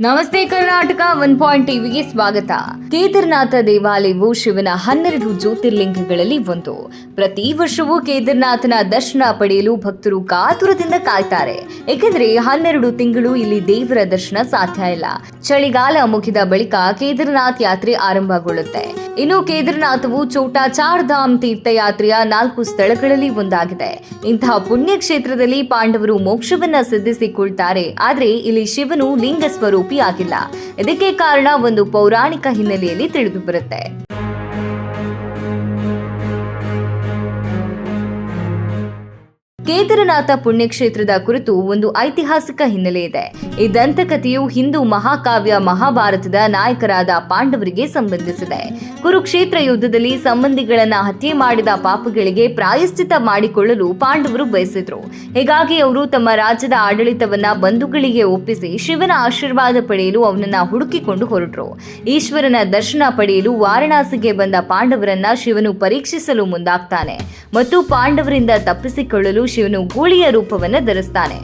ನಮಸ್ತೆ Karnataka one point ಟಿವಿಗೆ ಸ್ವಾಗತ. ಕೇದಾರನಾಥ ದೇವಾಲಯವು ಶಿವನ ಹನ್ನೆರಡು ಜ್ಯೋತಿರ್ಲಿಂಗಗಳಲ್ಲಿ ಒಂದು. ಪ್ರತಿ ವರ್ಷವೂ ಕೇದಾರನಾಥನ ದರ್ಶನ ಪಡೆಯಲು ಭಕ್ತರು ಕಾತುರದಿಂದ ಕಾಯ್ತಾರೆ. ಏಕೆಂದರೆ ಹನ್ನೆರಡು ತಿಂಗಳು ಇಲ್ಲಿ ದೇವರ ದರ್ಶನ ಸಾಧ್ಯ ಇಲ್ಲ. ಚಳಿಗಾಲ ಮುಗಿದ ಬಳಿಕ ಕೇದಾರನಾಥ್ ಯಾತ್ರೆ ಆರಂಭಗೊಳ್ಳುತ್ತೆ. ಇನ್ನು ಕೇದಾರನಾಥವು ಚೋಟಾ ಚಾರ್ ಧಾಮ್ ತೀರ್ಥಯಾತ್ರೆಯ ನಾಲ್ಕು ಸ್ಥಳಗಳಲ್ಲಿ ಒಂದಾಗಿದೆ. ಇಂತಹ ಪುಣ್ಯ ಕ್ಷೇತ್ರದಲ್ಲಿ ಪಾಂಡವರು ಮೋಕ್ಷವನ್ನ ಸಿದ್ಧಿಸಿಕೊಳ್ತಾರೆ. ಆದ್ರೆ ಇಲ್ಲಿ ಶಿವನು ಲಿಂಗ ಸ್ವರೂಪಿಯಾಗಿಲ್ಲ. ಇದಕ್ಕೆ ಕಾರಣ ಒಂದು ಪೌರಾಣಿಕ ಹಿನ್ನೆಲೆಯಲ್ಲಿ ತಿಳಿದು ಬರುತ್ತೆ ಕೇದಾರನಾಥ ಪುಣ್ಯಕ್ಷೇತ್ರದ ಕುರಿತು ಒಂದು ಐತಿಹಾಸಿಕ ಹಿನ್ನೆಲೆ ಇದೆ. ಈ ದಂತಕಥೆಯು ಹಿಂದೂ ಮಹಾಕಾವ್ಯ ಮಹಾಭಾರತದ ನಾಯಕರಾದ ಪಾಂಡವರಿಗೆ ಸಂಬಂಧಿಸಿದೆ. ಕುರುಕ್ಷೇತ್ರ ಯುದ್ಧದಲ್ಲಿ ಸಂಬಂಧಿಗಳನ್ನ ಹತ್ಯೆ ಮಾಡಿದ ಪಾಪಗಳಿಗೆ ಪ್ರಾಯಶ್ಚಿತ ಮಾಡಿಕೊಳ್ಳಲು ಪಾಂಡವರು ಬಯಸಿದ್ರು. ಹೀಗಾಗಿ ಅವರು ತಮ್ಮ ರಾಜ್ಯದ ಆಡಳಿತವನ್ನ ಬಂಧುಗಳಿಗೆ ಒಪ್ಪಿಸಿ ಶಿವನ ಆಶೀರ್ವಾದ ಪಡೆಯಲು ಅವನನ್ನ ಹುಡುಕಿಕೊಂಡು ಹೊರಟರು. ಈಶ್ವರನ ದರ್ಶನ ಪಡೆಯಲು ವಾರಣಾಸಿಗೆ ಬಂದ ಪಾಂಡವರನ್ನ ಶಿವನು ಪರೀಕ್ಷಿಸಲು ಮುಂದಾಗ್ತಾನೆ. ಮತ್ತು ಪಾಂಡವರಿಂದ ತಪ್ಪಿಸಿಕೊಳ್ಳಲು ಶಿವನು ಗೂಳಿಯ ರೂಪವನ್ನು ಧರಿಸ್ತಾನೆ.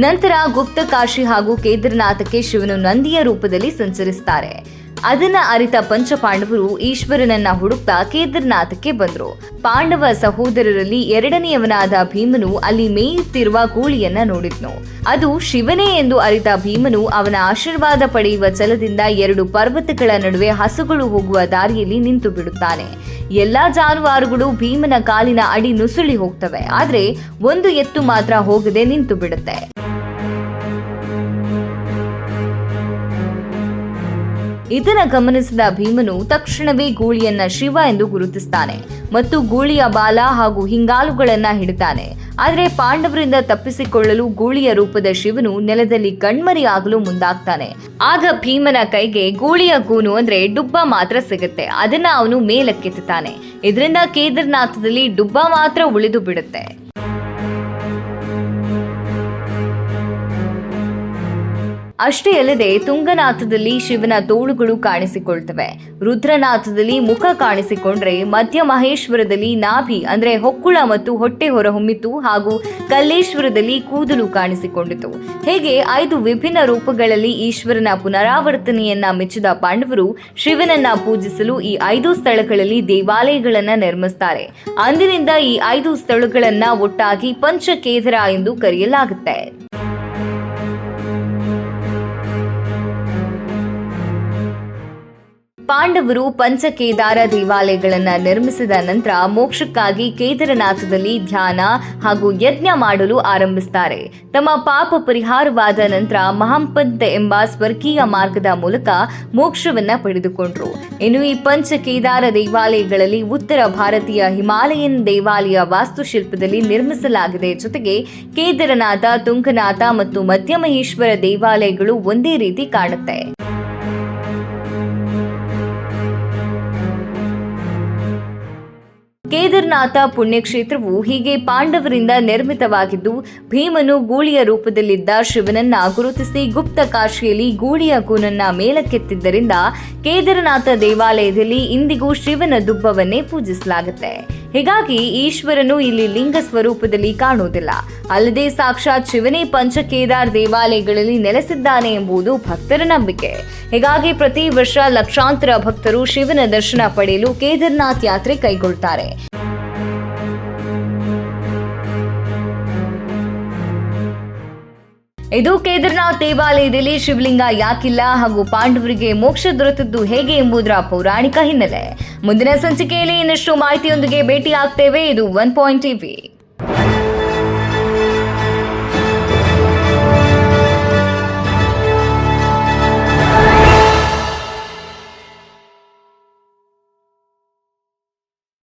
ನಂತರ ಗುಪ್ತ ಕಾಶಿ ಹಾಗೂ ಕೇದಾರನಾಥಕ್ಕೆ ಶಿವನು ನಂದಿಯ ರೂಪದಲ್ಲಿ ಸಂಚರಿಸ್ತಾರೆ. ಅದನ್ನ ಅರಿತ ಪಂಚಪಾಂಡವರು ಈಶ್ವರನನ್ನ ಹುಡುಕ್ತಾ ಕೇದಾರನಾಥಕ್ಕೆ ಬಂದರು. ಪಾಂಡವ ಸಹೋದರರಲ್ಲಿ ಎರಡನೆಯವನಾದ ಭೀಮನು ಅಲ್ಲಿ ಮೇಯುತ್ತಿರುವ ಗೂಳಿಯನ್ನ ನೋಡಿದ್ನು. ಅದು ಶಿವನೇ ಎಂದು ಅರಿತ ಭೀಮನು ಅವನ ಆಶೀರ್ವಾದ ಪಡೆಯುವ ಛಲದಿಂದ ಎರಡು ಪರ್ವತಗಳ ನಡುವೆ ಹಸುಗಳು ಹೋಗುವ ದಾರಿಯಲ್ಲಿ ನಿಂತು ಬಿಡುತ್ತಾನೆ. ಎಲ್ಲಾ ಜಾನುವಾರುಗಳು ಭೀಮನ ಕಾಲಿನ ಅಡಿ ನುಸುಳಿ ಹೋಗ್ತವೆ. ಆದರೆ ಒಂದು ಎತ್ತು ಮಾತ್ರ ಹೋಗದೆ ನಿಂತು ಬಿಡುತ್ತೆ. ಇದನ್ನ ಗಮನಿಸಿದ ಭೀಮನು ತಕ್ಷಣವೇ ಗೂಳಿಯನ್ನ ಶಿವ ಎಂದು ಗುರುತಿಸ್ತಾನೆ ಮತ್ತು ಗೂಳಿಯ ಬಾಲ ಹಾಗೂ ಹಿಂಗಾಲುಗಳನ್ನ ಹಿಡಿತಾನೆ. ಆದರೆ ಪಾಂಡವರಿಂದ ತಪ್ಪಿಸಿಕೊಳ್ಳಲು ಗೂಳಿಯ ರೂಪದ ಶಿವನು ನೆಲದಲ್ಲಿ ಕಣ್ಮರಿಯಾಗಲು ಮುಂದಾಗ್ತಾನೆ. ಆಗ ಭೀಮನ ಕೈಗೆ ಗೂಳಿಯ ಗೂನು ಅಂದ್ರೆ ಡುಬ್ಬ ಮಾತ್ರ ಸಿಗುತ್ತೆ. ಅದನ್ನ ಅವನು ಮೇಲಕ್ಕೆತ್ತಾನೆ ಇದರಿಂದ ಕೇದಾರ್ನಾಥದಲ್ಲಿ ಡುಬ್ಬ ಮಾತ್ರ ಉಳಿದು ಬಿಡುತ್ತೆ. ಅಷ್ಟೇ ಅಲ್ಲದೆ ತುಂಗನಾಥದಲ್ಲಿ ಶಿವನ ತೋಳುಗಳು ಕಾಣಿಸಿಕೊಳ್ತವೆ. ರುದ್ರನಾಥದಲ್ಲಿ ಮುಖ ಕಾಣಿಸಿಕೊಂಡ್ರೆ ಮಧ್ಯ ಮಹೇಶ್ವರದಲ್ಲಿ ನಾಭಿ, ಅಂದ್ರೆ ಹೊಕ್ಕುಳ ಮತ್ತು ಹೊಟ್ಟೆ ಹೊರಹೊಮ್ಮಿತು ಹಾಗೂ ಕಲ್ಲೇಶ್ವರದಲ್ಲಿ ಕೂದಲು ಕಾಣಿಸಿಕೊಂಡಿತು. ಹೇಗೆ ಐದು ವಿಭಿನ್ನ ರೂಪಗಳಲ್ಲಿ ಈಶ್ವರನ ಪುನರಾವರ್ತನೆಯನ್ನ ಮೆಚ್ಚಿದ ಪಾಂಡವರು ಶಿವನನ್ನ ಪೂಜಿಸಲು ಈ ಐದು ಸ್ಥಳಗಳಲ್ಲಿ ದೇವಾಲಯಗಳನ್ನ ನಿರ್ಮಿಸ್ತಾರೆ. ಅಂದಿನಿಂದ ಈ ಐದು ಸ್ಥಳಗಳನ್ನ ಒಟ್ಟಾಗಿ ಪಂಚಕೇದರ ಎಂದು ಕರೆಯಲಾಗುತ್ತೆ. ಪಾಂಡವರು ಪಂಚಕೇದಾರ ದೇವಾಲಯಗಳನ್ನು ನಿರ್ಮಿಸಿದ ನಂತರ ಮೋಕ್ಷಕ್ಕಾಗಿ ಕೇದಾರನಾಥದಲ್ಲಿ ಧ್ಯಾನ ಹಾಗೂ ಯಜ್ಞ ಮಾಡಲು ಆರಂಭಿಸುತ್ತಾರೆ ತಮ್ಮ ಪಾಪ ಪರಿಹಾರವಾದ ನಂತರ ಮಹಾಂಪಂತ ಎಂಬ ಸ್ವರ್ಗೀಯ ಮಾರ್ಗದ ಮೂಲಕ ಮೋಕ್ಷವನ್ನ ಪಡೆದುಕೊಂಡ್ರು. ಇನ್ನು ಈ ಪಂಚಕೇದಾರ ದೇವಾಲಯಗಳಲ್ಲಿ ಉತ್ತರ ಭಾರತೀಯ ಹಿಮಾಲಯನ್ ದೇವಾಲಯ ವಾಸ್ತುಶಿಲ್ಪದಲ್ಲಿ ನಿರ್ಮಿಸಲಾಗಿದೆ. ಜೊತೆಗೆ ಕೇದಾರನಾಥ, ತುಂಗನಾಥ ಮತ್ತು ಮಧ್ಯಮಹೇಶ್ವರ ದೇವಾಲಯಗಳು ಒಂದೇ ರೀತಿ ಕಾಣುತ್ತೆ. ಕೇದಾರ್ನಾಥ ಪುಣ್ಯಕ್ಷೇತ್ರವು ಹೀಗೆ ಪಾಂಡವರಿಂದ ನಿರ್ಮಿತವಾಗಿದ್ದು, ಭೀಮನು ಗೂಳಿಯ ರೂಪದಲ್ಲಿದ್ದ ಶಿವನನ್ನ ಗುರುತಿಸಿ ಗುಪ್ತ ಕಾಶಿಯಲ್ಲಿ ಗೂಳಿಯ ಕೂನನ್ನ ಮೇಲಕ್ಕೆತ್ತಿದ್ದರಿಂದ ಕೇದಾರನಾಥ ದೇವಾಲಯದಲ್ಲಿ ಇಂದಿಗೂ ಶಿವನ ದುಬ್ಬವನ್ನೇ ಪೂಜಿಸಲಾಗುತ್ತೆ. ಹೀಗಾಗಿ ಈಶ್ವರನು ಇಲ್ಲಿ ಲಿಂಗ ಸ್ವರೂಪದಲ್ಲಿ ಕಾಣುವುದಿಲ್ಲ. ಅಲ್ಲದೆ ಸಾಕ್ಷಾತ್ ಶಿವನೇ ಪಂಚಕೇದಾರ್ ದೇವಾಲಯಗಳಲ್ಲಿ ನೆಲೆಸಿದ್ದಾನೆ ಎಂಬುದು ಭಕ್ತರ ನಂಬಿಕೆ. ಹೀಗಾಗಿ ಪ್ರತಿ ವರ್ಷ ಲಕ್ಷಾಂತರ ಭಕ್ತರು ಶಿವನ ದರ್ಶನ ಪಡೆಯಲು ಕೇದಾರ್ನಾಥ್ ಯಾತ್ರೆ ಕೈಗೊಳ್ತಾರೆ. ಇದು ಕೇದಾರ್ನಾಥ್ ದೇವಾಲಯದಲ್ಲಿ ಶಿವಲಿಂಗ ಯಾಕಿಲ್ಲ ಹಾಗೂ ಪಾಂಡವರಿಗೆ ಮೋಕ್ಷ ದೊರೆತದ್ದು ಹೇಗೆ ಎಂಬುದರ ಪೌರಾಣಿಕ ಹಿನ್ನೆಲೆ. ಮುಂದಿನ ಸಂಚಿಕೆಯಲ್ಲಿ ಇನ್ನಷ್ಟು ಮಾಹಿತಿಯೊಂದಿಗೆ ಭೇಟಿ ಆಗ್ತೇವೆ ಇದು ಒನ್ ಪಾಯಿಂಟ್ ಟಿವಿ.